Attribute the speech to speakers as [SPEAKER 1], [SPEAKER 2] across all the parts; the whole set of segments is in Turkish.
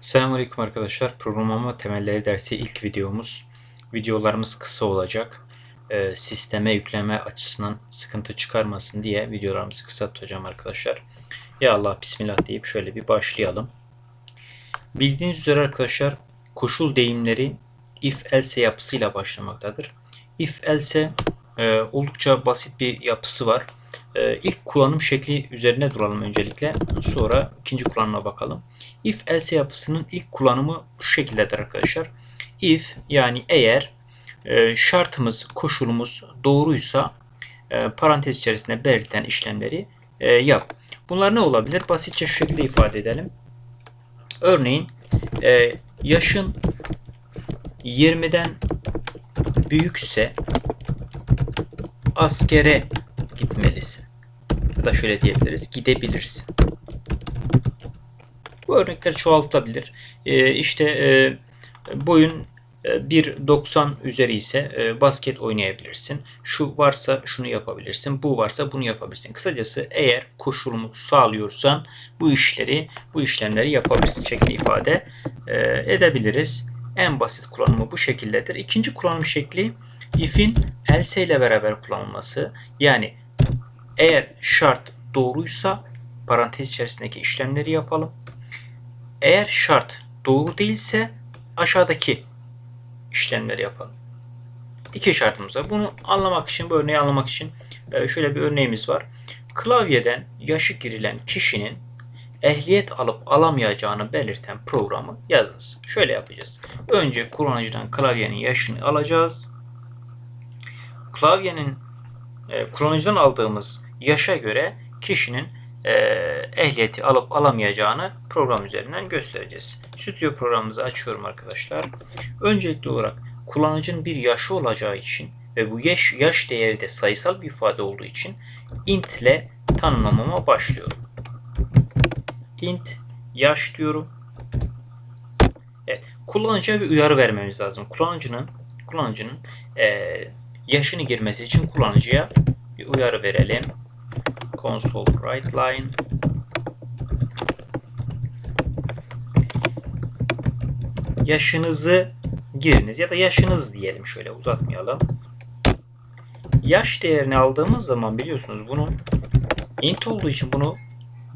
[SPEAKER 1] Selamünaleyküm arkadaşlar. Programlama temelleri dersi ilk videomuz. Videolarımız kısa olacak. Ee, sisteme yükleme açısından sıkıntı çıkarmasın diye videolarımızı kısa tutacağım arkadaşlar. Ya Allah Bismillah deyip şöyle bir başlayalım. Bildiğiniz üzere arkadaşlar koşul deyimleri if else yapısıyla başlamaktadır. If else e, oldukça basit bir yapısı var. E, ilk kullanım şekli üzerine duralım öncelikle. Sonra ikinci kullanıma bakalım. If else yapısının ilk kullanımı şu şekildedir arkadaşlar. If yani eğer e, şartımız, koşulumuz doğruysa e, parantez içerisinde belirtilen işlemleri e, yap. Bunlar ne olabilir? Basitçe şu şekilde ifade edelim. Örneğin yaşın 20'den büyükse askere gitmelisin. Ya da şöyle diyebiliriz. Gidebilirsin. Bu örnekleri çoğaltabilir. E, işte e, boyun e, 1.90 üzeri ise e, basket oynayabilirsin. Şu varsa şunu yapabilirsin. Bu varsa bunu yapabilirsin. Kısacası eğer koşulumu sağlıyorsan bu işleri, bu işlemleri yapabilirsin şekli ifade e, edebiliriz. En basit kullanımı bu şekildedir. İkinci kullanım şekli if'in else ile beraber kullanılması. Yani eğer şart doğruysa parantez içerisindeki işlemleri yapalım. Eğer şart doğru değilse aşağıdaki işlemleri yapalım. İki şartımız var. Bunu anlamak için, bu örneği anlamak için e, şöyle bir örneğimiz var. Klavyeden yaşı girilen kişinin ehliyet alıp alamayacağını belirten programı yazınız. Şöyle yapacağız. Önce kullanıcıdan klavyenin yaşını alacağız. Klavyenin e, kullanıcıdan aldığımız yaşa göre kişinin e, ehliyeti alıp alamayacağını program üzerinden göstereceğiz. Stüdyo programımızı açıyorum arkadaşlar. Öncelikli olarak kullanıcının bir yaşı olacağı için ve bu yaş, yaş değeri de sayısal bir ifade olduğu için int ile tanımlamama başlıyorum. int yaş diyorum. Evet, kullanıcıya bir uyarı vermemiz lazım. Kullanıcının kullanıcının e, yaşını girmesi için kullanıcıya bir uyarı verelim. Console write line yaşınızı giriniz ya da yaşınız diyelim şöyle uzatmayalım. Yaş değerini aldığımız zaman biliyorsunuz bunun int olduğu için bunu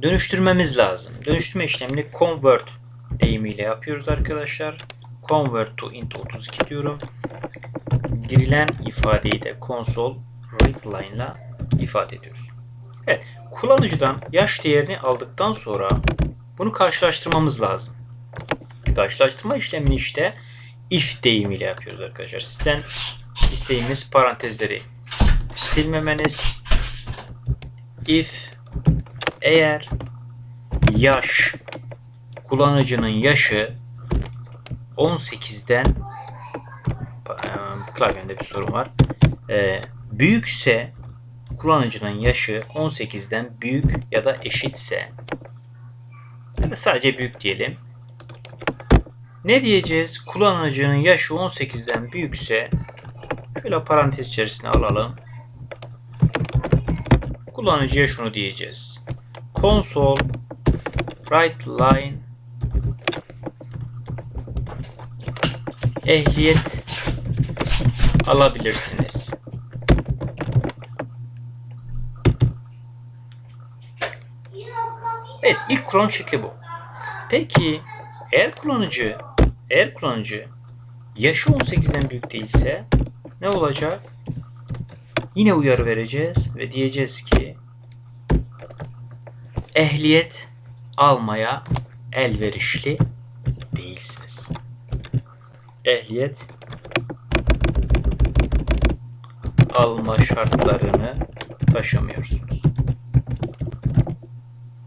[SPEAKER 1] dönüştürmemiz lazım. Dönüştürme işlemini convert deyimiyle yapıyoruz arkadaşlar. Convert to int 32 diyorum. Girilen ifadeyi de console read line ile ifade ediyoruz. Evet, kullanıcıdan yaş değerini aldıktan sonra bunu karşılaştırmamız lazım. Karşılaştırma işlemini işte if deyimiyle yapıyoruz arkadaşlar. Sizden isteğimiz parantezleri silmemeniz. If eğer yaş kullanıcının yaşı 18'den klavyemde bir sorun var. Büyükse kullanıcının yaşı 18'den büyük ya da eşitse ya da sadece büyük diyelim. Ne diyeceğiz? Kullanıcının yaşı 18'den büyükse şöyle parantez içerisine alalım. Kullanıcıya şunu diyeceğiz. Console write line ehliyet alabilirsiniz. Evet ilk kullanım şekli bu. Peki eğer kullanıcı eğer kullanıcı yaşı 18'den büyük değilse ne olacak? Yine uyarı vereceğiz ve diyeceğiz ki ehliyet almaya elverişli değilsiniz. Ehliyet alma şartlarını taşımıyorsunuz.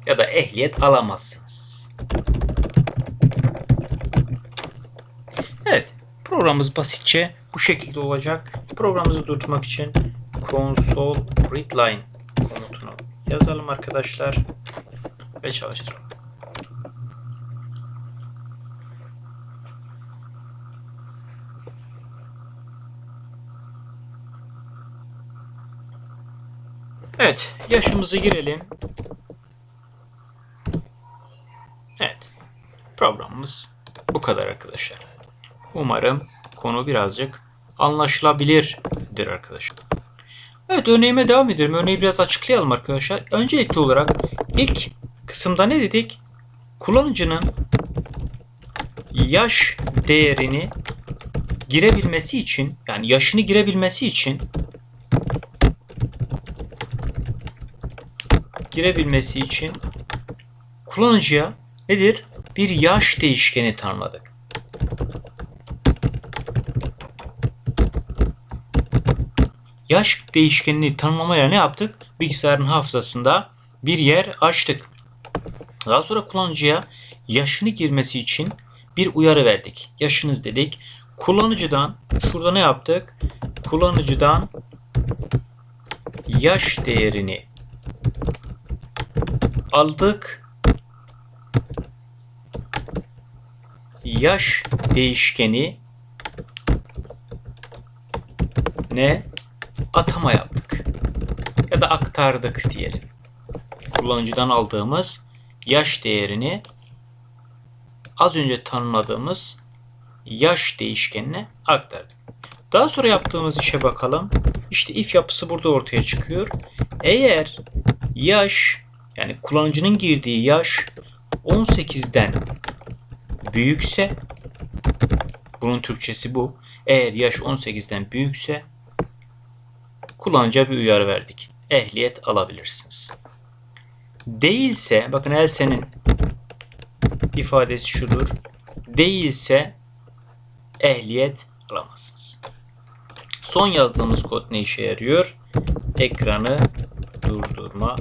[SPEAKER 1] Ya da ehliyet alamazsınız. Evet, programımız basitçe bu şekilde olacak. Programımızı durdurmak için console readline komutunu yazalım arkadaşlar ve çalıştıralım. Evet, yaşımızı girelim. Evet. Programımız bu kadar arkadaşlar. Umarım konu birazcık anlaşılabilirdir arkadaşlar. Evet örneğime devam edelim. Örneği biraz açıklayalım arkadaşlar. Öncelikli olarak ilk kısımda ne dedik? Kullanıcının yaş değerini girebilmesi için yani yaşını girebilmesi için girebilmesi için kullanıcıya nedir? Bir yaş değişkeni tanımladık. Yaş değişkenini tanımlamaya ne yaptık? Bilgisayarın hafızasında bir yer açtık. Daha sonra kullanıcıya yaşını girmesi için bir uyarı verdik. Yaşınız dedik. Kullanıcıdan şurada ne yaptık? Kullanıcıdan yaş değerini aldık. Yaş değişkeni ne atama yaptık ya da aktardık diyelim. Kullanıcıdan aldığımız yaş değerini az önce tanımladığımız yaş değişkenine aktardık. Daha sonra yaptığımız işe bakalım. İşte if yapısı burada ortaya çıkıyor. Eğer yaş yani kullanıcının girdiği yaş 18'den büyükse bunun Türkçesi bu. Eğer yaş 18'den büyükse kullanıcıya bir uyarı verdik. Ehliyet alabilirsiniz. Değilse bakın else'nin ifadesi şudur. Değilse ehliyet alamazsınız. Son yazdığımız kod ne işe yarıyor? Ekranı durdurma